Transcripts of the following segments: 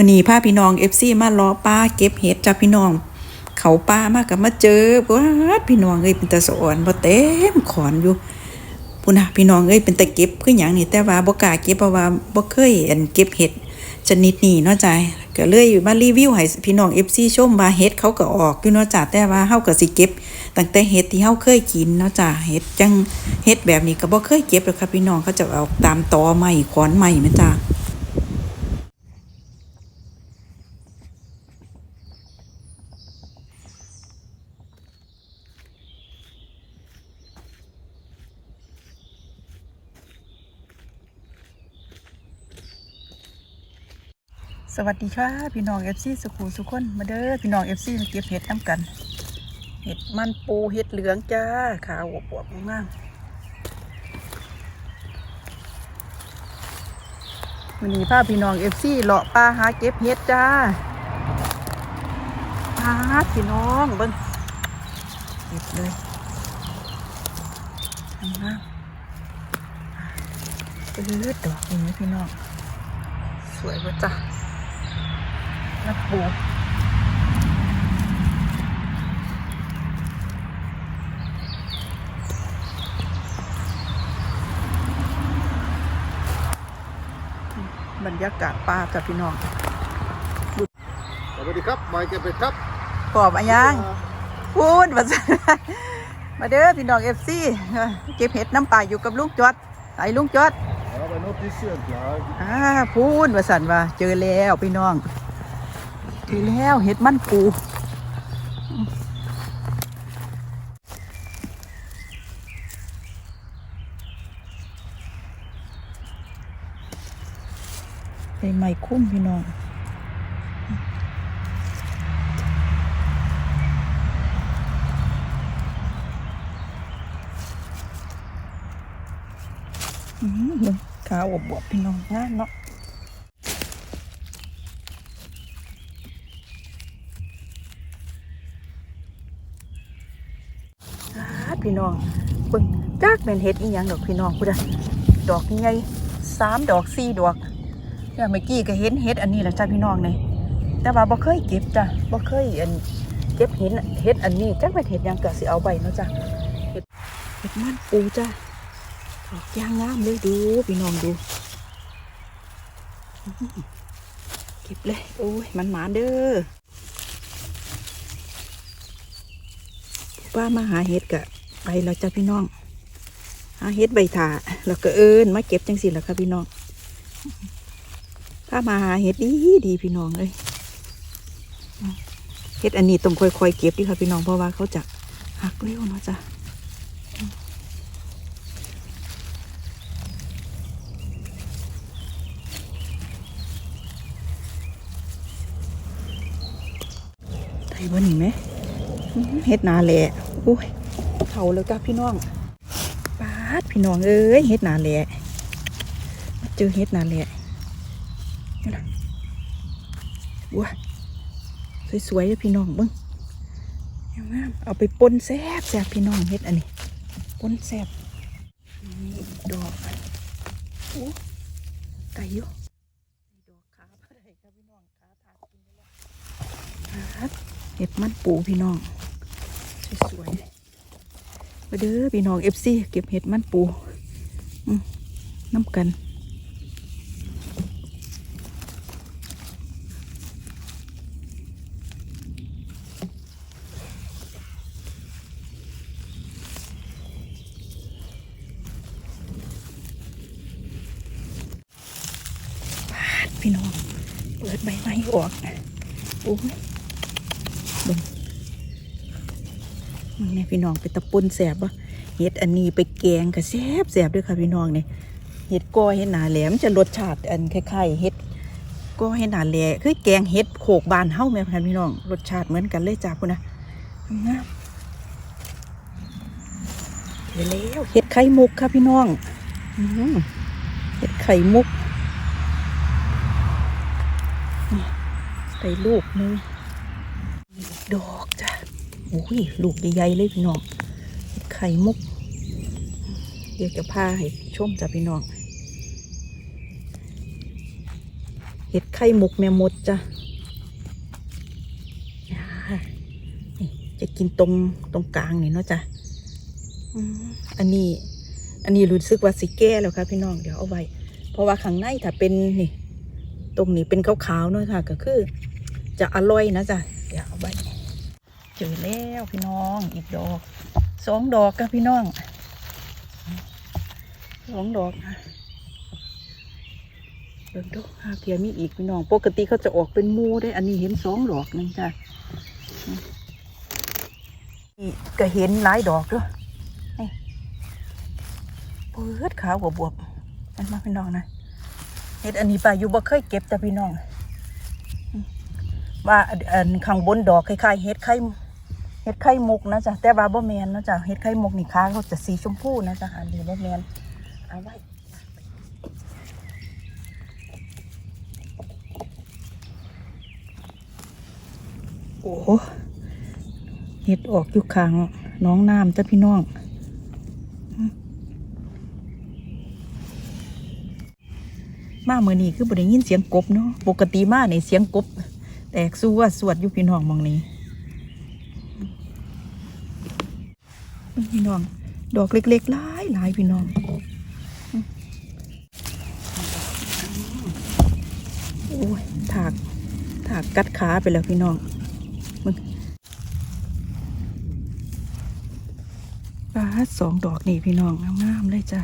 มื้อนี้พาพี่น้อง FC มาล้อป้าเก็บเห็ดจ้าพี่น้อง เขาป้ามากับมาเจอว้าพี่น้องเอ้ยเป็นตาสอนบ่เต็มขอนอยู่พุ่นนะพี่น้องเอ้ยเป็นตาเก็บคือหยังนี่แต่ว่าบ่กล้าเก็บเพราะว่าบ่เคยอันเก็บเห็ดชนิดนี้เนาะจ้าก็เลยมารีวิวให้พี่น้อง FC ชมว่าเห็ดเขาก็ออกอยู่เนาะจ้าแต่ว่าเฮาก็สิเก็บตั้งแต่เห็ดที่เฮาเคยกินเนาะจ้าเห็ดจังเห็ดแบบนี้ก็บ่เคยเก็บหรอกครับพี่น้องเขาจะเอาตามตอไม้ขอนไม้แม่จ้า สวัสดีค่ะพี่น้องเอฟซีสุขูสุขคนมาเด้อพี่น้องเอฟซีมาเก็บเห็ดน้ำกัน เห็ดมันปูเห็ดเหลืองจ้าขาวอวบๆมากๆวันนี้พาพี่น้องเอฟซีเลาะปลาหาเก็บเห็ดจ้าปลาพี่น้องเบิ้งเก็บเลยทำงามปื๊ดดอกอย่างนี้พี่น้อง สวยว่ะจ้ะ นักปูบรรยากาศป่าจ้ะพี่น้องสวัสดีครับบอยเก็บเป็ดครับกรอบอะยังพูดมาจ้ะมาเด้อพี่น้องเอฟซีเก็บเห็ดน้ำป่าอยู่กับลุงจอดไอ้ลุงจอด Ja, aber noch bisschen klar. อ่าพูดว่าสันว่าเจอแล้วพี่น้อง เจอแล้วเห็ดมันปูใบไม้คุ้มพี่น้องอืมเบิ่งขาวอวบพี่น้องงาเนาะ อ่า พี่น้องเบิ่งจักแม่นเฮ็ดอีหยังดอกพี่น้องพุดะดอกใหญ่สามดอกสี่ดอกเนี่ยเมื่อกี้ก็เห็นเฮ็ดอันนี้แหละจ้าพี่น้องนี่แต่ว่าบ่เคยเก็บจ้ะบ่เคยอันเก็บเห็นเฮ็ดอันนี้จักแม่นเฮ็ดยังก็สิเอาไปเนาะจ้ะเฮ็ดเฮ็ดมันปูจ้ะดอกยางงามเลยดูพี่น้องดูเก็บเลยโอ้ยมันหมาเด้อป้ามาหาเห็ดกะ ไปแล้วจ้ะพี่น้องหาเห็ดใบถาแล้วก็เอิญมาเก็บจังสิแล้วค่ะพี่น้องป้ามาหาเห็ดดีดีพี่น้องเลยเห็ดอันนี้ต้องค่อยๆเก็บดีค่ะพี่น้องเพราะว่าเขาจะหักเร็วเนาะจ้ะไทยบ่หนีไหมเฮ็ดนาแหละโอ้ย เผาแล้วจ้ะพี่น้องปาดพี่น้องเอ้ยเฮ็ดนาแหละเจอเฮ็ดนาแหละว้าสวยๆเลยพี่น้องเบิ้งงามเอาไปปนแซบแซบพี่น้องเฮ็ดอันนี้ปนแซบนี่ดอกโอ้ไก่อยู่ดอกขาบ่ได้ครับพี่น้องขาถากกินแล้วปาดเห็ดมันปูพี่น้อง สวยๆ มาเด้อพี่น้องเอฟซีเก็บเห็ดมันปูน้ำกันปาดพี่น้อง เปิดใบไม้ออกโอ้ยเบิ่ง มั นี่พี่น้องไปตะปุนแสบบ่เห็ดอันนี้ไปแกงก็แสบแสบด้วยค่ะพี่น้องเนี่ยเห็ดก้อเห็ดหนาแหลมจะรสชาติอันคล้ายๆเห็ดก้อเห็ดหนาแหลมคือแกงเห็ดโขกบานเฮ้าแม่พันพี่น้อง รสชาติเหมือนกันเลยจ้าคุณนะงามเดี๋ยวแล้วเห็ดไข่มุกค่ะพี่น้องอเห็ดไข่มุกนี่ใส่ลูกนึงดอก โอ้ยลูกใหญ่ๆเลยพี่น้องไข่มุก เดี๋ยวจะพาให้ชมจ้ะพี่น้องเห็ดไข่มุกแม่มดจ้ะนี่จะกินตรงตรงกลางนี่เนาะจ้ะอันนี้ อันนี้รู้สึกว่าสิแก้แล้วค่ะพี่น้องเดี๋ยวเอาไว้ เพราะว่าข้างในถ้าเป็นนี่ ตรงนี้เป็นขาวๆเนาะค่ะ ก็คือ จะอร่อยนะจ๊ะเดี๋ยวเอาไว้ เจอแล้วพี่น้องอีกดอกสองดอกค่ะพี่น้องสองดอกนะเบิ่งดูหาเทียมีอีกพี่น้อง ปกติเขาจะออกเป็นมูได้ อันนี้เห็นสองดอกหนึงจ้ะนี่ก็เห็นหลายดอกด้วยนี่เปิดขาวกว่าบวบมันมาพี่น้องนะเห็ดอันนี้ป่าอยู่บ่เคยเก็บแต่พี่น้องว่าอันข้างบนดอกคล้ายๆเห็ดไข่ ห็ดไข่มุกนะจ๊ะแต่ว่าบ่แมนนะจ๊ะเห็ดไข่มุกนี่ค้าเขาจะสีชมพูนะจ๊ะอันนี้บ่แมนเอาไว้โอ้เห็ดออกอยู่ข้างน้องน้ำจ้ะพี่น้องมาเมื่อนี้คือบ่ได้ยินเสียงกบเนาะปกติมาในเสียงกบ แตกสู้ว่าสวดอยู่พี่น้องมองนี้ พี่น้อง ดอกเล็กๆหลายหลายพี่น้องโอ้ยถากถากกัดขาไปแล้วพี่น้องมึงปลาสองดอกนี่พี่น้องงามๆเลยจ้ะ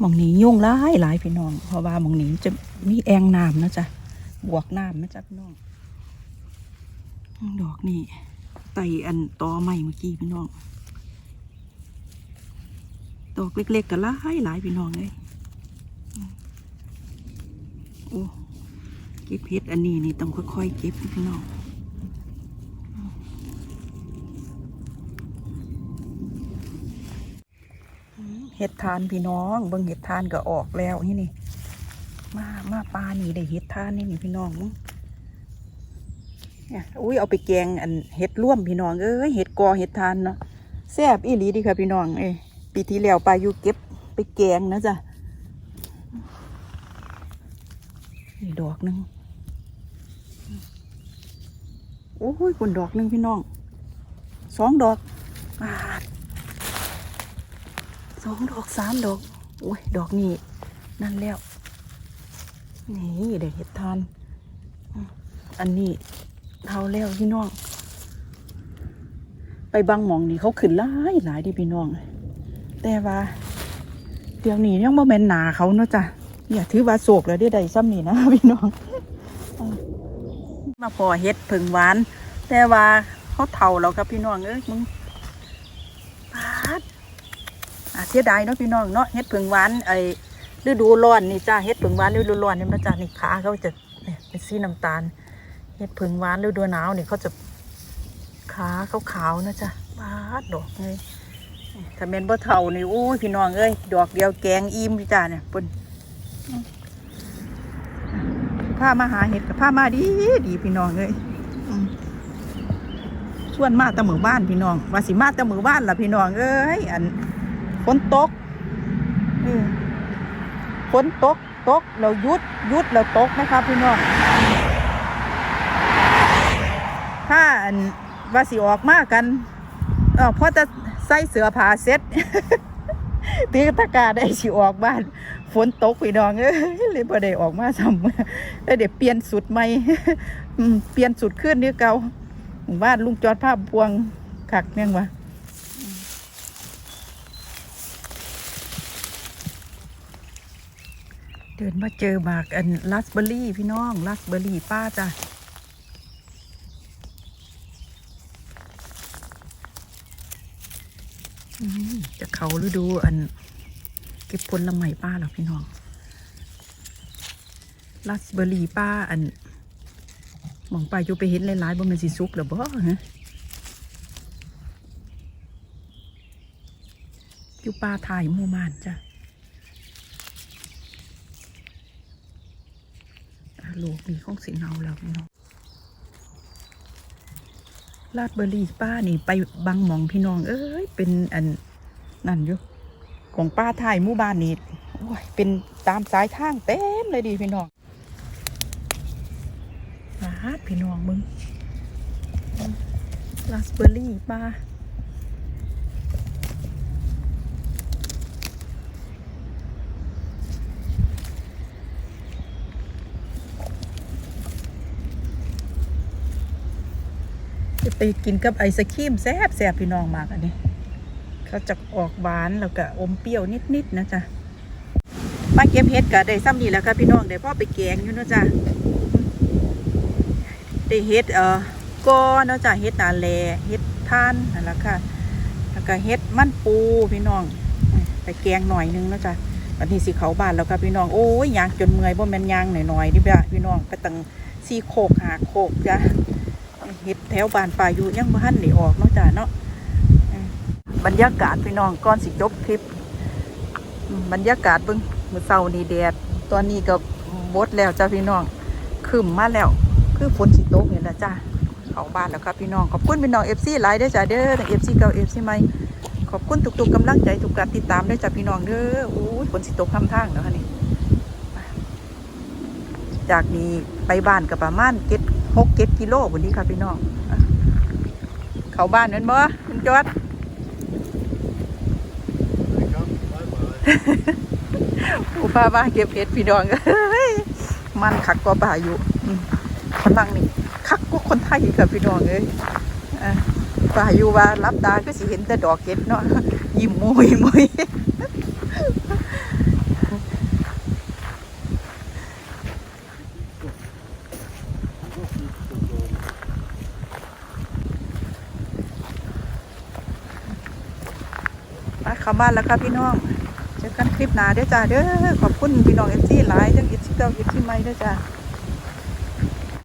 มองนี้ยุ่งหลายหลายพี่น้อง เพราะว่ามองนี้จะมีแองน้ำนะจ๊ะ บวกน้ำนะจ๊ะพี่น้อง ดอกนี่ไตอันตอใหม่เมื่อกี้พี่น้อง ดอกเล็กๆก็หลายหลายพี่น้องเลยโอ้เก็บเพชรอันนี้นี่ต้องค่อยๆเก็บพี่น้องเห็ดทานพี่น้องเบิ่งเห็ดทานก็ออกแล้วนี่นี่มามาปลานี่ได้เห็ดทานนี่นี่พี่น้องมึง เนี่ยอุ้ยเอาไปแกงอันเห็ดร่วมพี่น้องเอ้ยเห็ดกอเห็ดทานเนาะแซ่บอีหลีดีค่ะพี่น้องเอ้ปีที่แล้วปลาอยู่เก็บไปแกงนะจ๊ะนี่ดอกหนึ่งโอ้ยคนดอกหนึ่งพี่น้องสองดอกปาสองดอกสามดอกโอ้ยดอกนี่นั่นแล้ว นี่เด็กเห็ดทาน อันนี้ เท่าแล้วพี่น้อง ไปบางหมองนี่เขาขึ้นหลายหลายดิพี่น้อง แต่ว่าเดี๋ยวนี้ยังบ่แม่นหนาเขาเนาะจ้ะอย่าถือว่าโศกแล้วได้ใดซ้ำนี่นะพี่น้อง มาพอเฮ็ดผึ่งหวาน แต่ว่าเขาเท่าแล้วครับพี่น้องเอ้ยมึงปาดอ่าเสียดายเนาะพี่น้องเนาะเฮ็ดผึ่งหวานไอ้ฤดูร้อนนี่จ้าเฮ็ดผึ่งหวานฤดูร้อนนี่มาจ้านี่ขาเขาจะเนี่ยเป็นสีน้ำตาล เฮ็ดผึ่งหวานฤดูหนาวนี่เขาจะขาขาวๆนะจ้ะบาดดอกเลยถ้าแม่นบ่เท่านี่โอ้ยพี่น้องเอ้ยดอกเดียวแกงอิ่มพี่จ้าเนี่ยปุ่นผ้ามาหาเห็ดกับผ้ามาดีดีพี่น้องเอ้ยส่วนมาต่หมู่บ้านพี่น้องวาสิมาต่หมู่บ้านล่ะพี่น้องเอ้ยอันฝนตกฝนตกตกเรายุดยุดเราตกนะครับพี่น้อง ถ้า อันว่าสิออกมากันเออพอจะใส่เสื้อผ้าเสร็จตีตะกร้าได้สิออกบ้าน ฝนตกพี่น้องเอ้ยเลยพอได้ออกมาซ้ำแล้วเดี๋ยวเปลี่ยนสุดใหม่เปลี่ยนสุดขึ้นนี่เก่าบ้านลุงจอดภาพพวงขักเนี่ยวะเดินมาเจอหมากอันลัสเบอร์รี่พี่น้องลัสเบอร์รี่ป้าจ้ะอืม จะเขาฤดูอัน เก็บผลไม้ป้าหรอพี่น้องลัสเบอร์รี่ป้าอันมองไปอยู่ไปเห็นหลายๆบ่มันสิสุกหรอบ่ฮะอยู่ป้าถ่ายมู่มานจ้ะลูกนี่ของสิเนาแล้วพี่น้อง ลาดเบอร์รี่ป้านี่ไปบางหมองพี่น้องเอ้ยเป็นอันนั่นอยู่ของป้าถ่ายมู่บ้านนี่โอ้ยเป็นตามสายทางเต็มเลยดีพี่น้องลาฮาดพี่น้องมึงลาสเบอร์รี่ป้า ไปกินกับไอศครีมแซ่บแซ่บพี่น้องมากอันนี้ เขาจะออกหวานแล้วก็อมเปรี้ยวนิดๆนะจ๊ะมาเก็บเห็ดก็ได้ซ้ำนี่แล้วค่ะพี่น้องได้พ่อไปแกงอยู่นาะจ๊ะได้เห็ดเอ่อก้อเนาะจ๊ะเห็ดนาแลเห็ดท่านนั่นแหละค่ะ แล้วก็เห็ดมันปูพี่น้องไปแกงหน่อยนึงนะจ๊ะวันนี้สิเขาบานแล้วค่ะพี่น้องโอ้ยยางจนเมื่อยบ่แม่นยางหน่อยๆดิบ่ะพี่น้องไปตั้งสี่โคกหาโคกจ้ะ เห็ดแถวบ้านป่าอยู่ยังบ่ทันได้ออกเนาะจ๊ะเนาะบรรยากาศพี่น้องก่อนสิจบคลิป บรรยากาศเบิ่งมื้อเช้านี่แดดตอนนี้ก็บดแล้วจ้าพี่น้องขึ้นมาแล้ว คือฝนสิตกนี่แหละจ้าเข้าบ้านแล้วครับพี่น้องขอบคุณพี่น้อง FC หลายเด้อจ้าเด้อ FC เก่า FC ใหม่ขอบคุณทุกๆกำลังใจทุกการติดตามด้อจ้าพี่น้องเด้ออู้ฝนสิตกทำทางแล้วค่ะนี่จากนี้ไปบ้านก็ประมาณเจ็ด หกเจ็ดกิโลวันนี้ค่ะพี่น้องอะเข้าบ้านนั่นบ่คุณจอดครับบ๊ายบายผู้พามาเก็บเห็ดพี่น้องเอ้ยมันคักกว่าป่าอยู่อืมฝรั่งนี่คักกว่าคนไทยอีกค่ะพี่น้องเอ้ยอะป่าอยู่ว่ารับตาก็สิเห็นแต่ดอกเห็ดเนาะยิ้มมุยมุย ไป เข้าบ้านแล้วค่ะพี่น้องเจอกันคลิปหน้าเด้อจ้าเด้อขอบคุณพี่น้องเอฟซีหลายทั้งเอฟซีเก่าเอฟซีใหม่เด้อจ้า